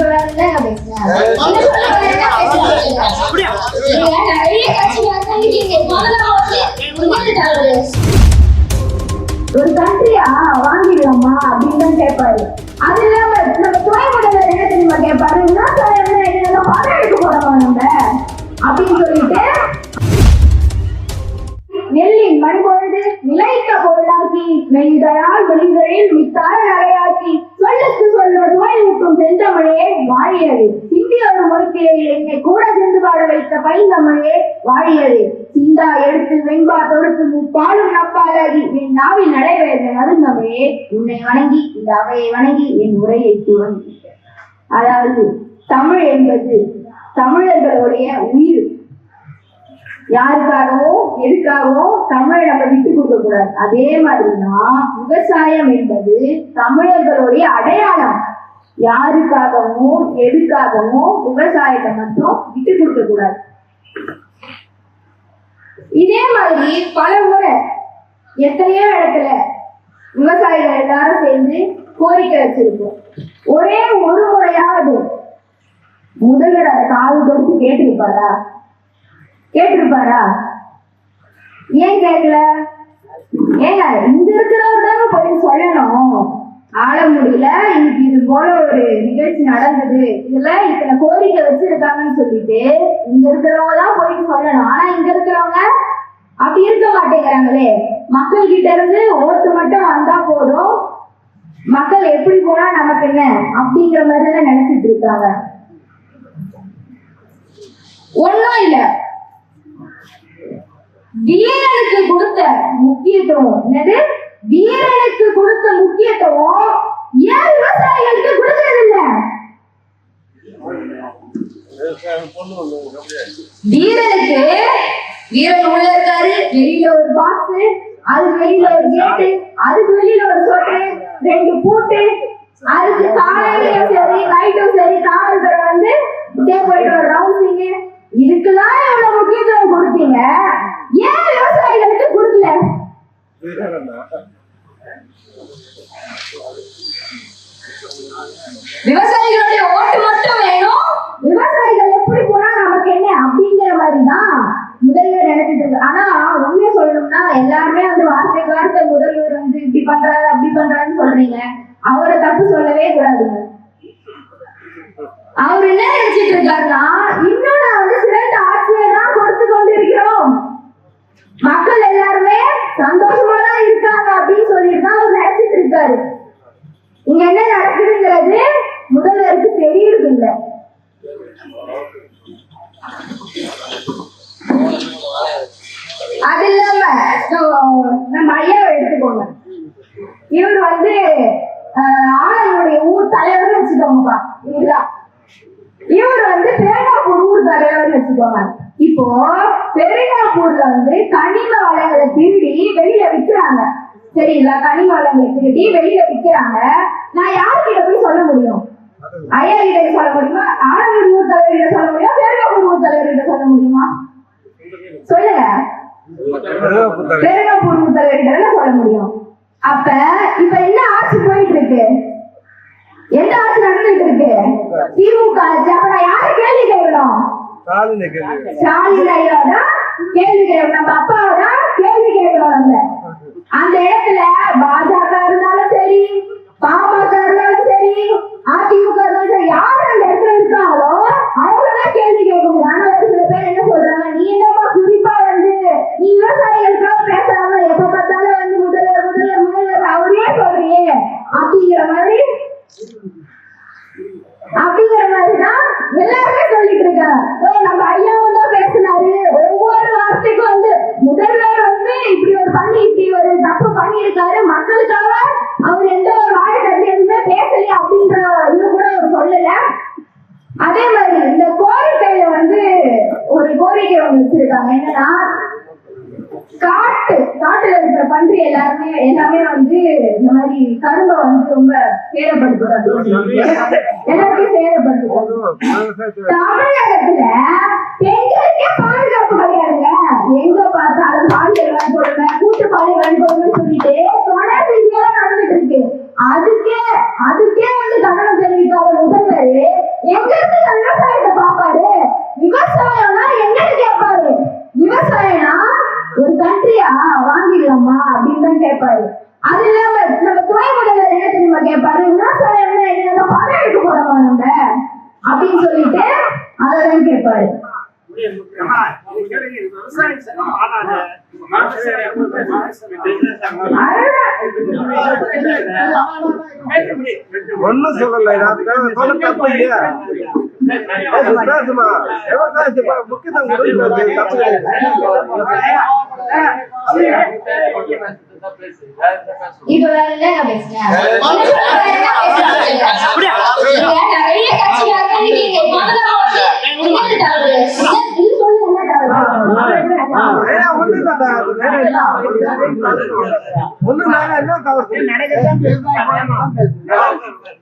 வேற என்ன பேசுறேன் இருக்கீங்க முதல்ல வந்து ஒரு கண்ட்ரியா வாங்கிடலாமா அப்படின்னு கேட்பாரு. அது இல்லாம நம்ம துணை முதல்வர் என்ன என்ன எடுக்க போறோமா நம்ம? அப்படின்னு சொல்லிட்டு நெல்லின் மணிபொழுது நிலைத்த பொருளாக்கி மெய்தரால் வெளிகளில் மித்தார நகையாக்கி சொல்லுக்கு சொல்ல சுவையூட்டும் செந்தமிழே வாழியது. சிந்திய ஒரு மொழிக்கிலே என்னை கூட சென்று பாட வைத்த பைந்தமிழே வாழியது. சிந்தா எடுத்து வெண்பா தொடுத்து முப்பாலும் நப்பாலாகி என் நாவில் நடைபெற்ற நடுந்தமிழே உன்னை வணங்கி இந்த அவையை வணங்கி என் உரையை துவங்கி அதாவது தமிழ் என்பது தமிழர்களுடைய உயிர். யாருக்காகவும் எதுக்காகவும் தமிழை நம்ம விட்டு கொடுக்க கூடாது அதே மாதிரிதான் விவசாயம் என்பது தமிழர்களுடைய அடையாளம். யாருக்காகவும் எதுக்காகவும் விவசாயத்தை மட்டும் விட்டு கொடுக்க கூடாது இதே மாதிரி பல முறை எத்தனையோ இடத்துல விவசாயிகள் எல்லாரும் சேர்ந்து கோரிக்கை வச்சிருக்கோம் ஒரே ஒரு முறையாவது முதல்வர் அதை காது கொடுத்து கேட்டிருப்பாரா? கேட்டிருப்பாரா? ஏன் கேட்கல? ஏங்க இங்க இருக்கிறவர் தாங்க போய் சொல்லணும். ஆள முடியல. இன்னைக்கு இது போல ஒரு நிகழ்ச்சி நடந்தது. இதுல இத்தனை கோரிக்கை வச்சிருக்காங்கன்னு சொல்லிட்டு இங்க இருக்கிறவங்க தான் போயிட்டு சொல்லணும். ஆனா இங்க இருக்கிறவங்க அப்படி இருக்க மாட்டேங்கிறாங்களே. மக்கள் கிட்ட இருந்து ஓட்டு மட்டும் வந்தா போதும். மக்கள் எப்படி போனா நமக்கு என்ன? அப்படிங்கிற மாதிரி தான் நினைச்சிட்டு இருக்காங்க. ஒண்ணும் இல்லை. வீரனுக்கு கொடுத்த முக்கியத்துவம். என்னது? வீரனுக்கு கொடுத்த முக்கியத்துவம் ஏன் விவசாயிகளுக்கு கொடுக்கறது இல்ல? வீரனுக்கு வீரன் உள்ள இருக்காரு வெளியில ஒரு பாக்ஸ் அதுக்கு வெளியில ஒரு கேட்டு அதுக்கு வெளியில ஒரு சொட்டு ரெண்டு பூட்டு அதுக்கு காலையிலயும் சரி நைட்டும் சரி காவல்துறை வந்து இதே போயிட்டு ஒரு ரவுண்டிங் இதுக்கெல்லாம் எவ்வளவு முக்கியத்துவம் கொடுத்தீங்க? ஏன் விவசாயிகளுக்கு கொடுக்கல? விவசாயிகளுடைய ஓட்டு மட்டும் வேணும். விவசாயிகள் எப்படி போனா நமக்கு என்ன? அப்படிங்கிற மாதிரி தான் முதல்வர் நினைச்சிட்டு இருக்கு ஆனா உண்மையை சொல்லணும்னா எல்லாருமே வந்து வார்த்தைக்கு வார்த்தை முதல்வர் வந்து இப்படி பண்றாரு அப்படி பண்றாருன்னு சொல்றீங்க. அவரை தப்பு சொல்லவே கூடாதுங்க அவர் என்ன நினைச்சிட்டு இருக்காருன்னா இன்னும் நான் வந்து சிறந்த ஆட்சியை தான் கொடுத்து கொண்டு இருக்கிறோம் மக்கள் எல்லாருமே சந்தோஷமா தான் இருக்காங்க அப்படின்னு சொல்லிட்டு தான் அவர் நினைச்சிட்டு இருக்காரு. இங்க என்ன நடக்குதுங்கிறது முதல்வருக்கு தெரியுது இல்லை அது இல்லாம நம்ம- நம்ம ஐயாவை எடுத்துக்கோங்க இவர் வந்து ஆஹ், ஆலனுடைய ஊர் தலைவர் வச்சுக்கோங்கப்பா இவர் வந்து பேராப்பூர் ஊர் வச்சுக்கோங்க. இப்போ பெருங்காப்பூர்ல வந்து கனிம வளங்களை திருடி வெளியில விற்கிறாங்க சரிங்களா? கனிம வளங்களை திருடி வெளியில விற்கிறாங்க நான் யார்கிட்ட போய் சொல்ல முடியும்? ஐயா கிட்ட சொல்ல முடியுமா? ஆனவர் ஊர் தலைவர்கிட்ட சொல்ல முடியுமா? பெருங்காப்பூர் ஊர் தலைவர்கிட்ட சொல்ல முடியுமா? சொல்லுங்க. பெருங்காப்பூர் ஊர் தலைவர்கிட்ட சொல்ல முடியும். அப்ப இப்ப என்ன ஆட்சி போயிட்டு இருக்கு? எந்த ஆட்சி நடந்துட்டு இருக்கு? திமுக. ஆட்சி அப்ப நான் யாரை கேள்வி கேட்கணும்? ஸ்டாலின் கேள்வி கேட்கணும். நம்ம அப்பாவை தான் கேள்வி கேட்கணும் நம்ம. அந்த இடத்துல பாஜக இருந்தாலும் சரி பாமக இருந்தாலும் சரி ஒரு வச்சிருக்காங்க. என்னன்னா காட்டு காட்டுல இருக்கிற பன்றி எல்லாருமே எல்லாமே வந்து இந்த மாதிரி கரும்பை வந்து ரொம்ப சேதப்படுத்துது எல்லாருக்கும் சேதப்படுத்தும் தமிழகத்துல பெண்களுக்கே பாதுகாப்பு கிடையாதுங்க. எங்க பார்த்தாலும் பாலியல் போடுங்க கூட்டு பாலியல் வன்கொடுமை சொல்லிட்டு கேட்பாரு அது இல்லாம நம்ம துணை முதல்வர் என்ன தெரியுமா கேட்பாரு விவசாயம்னா என்ன? பணம் எடுக்க போறோமா நம்ம அப்படின்னு சொல்லிட்டு அதெல்லாம் கேட்பாரு ஒண்ணும் சொல்லல. விவசாயமா முக்கியத்துவம் இப்ப வேற என்ன பேசுறேன் நிறைய கட்சியாக இருக்கீங்க என்ன தவறு? இது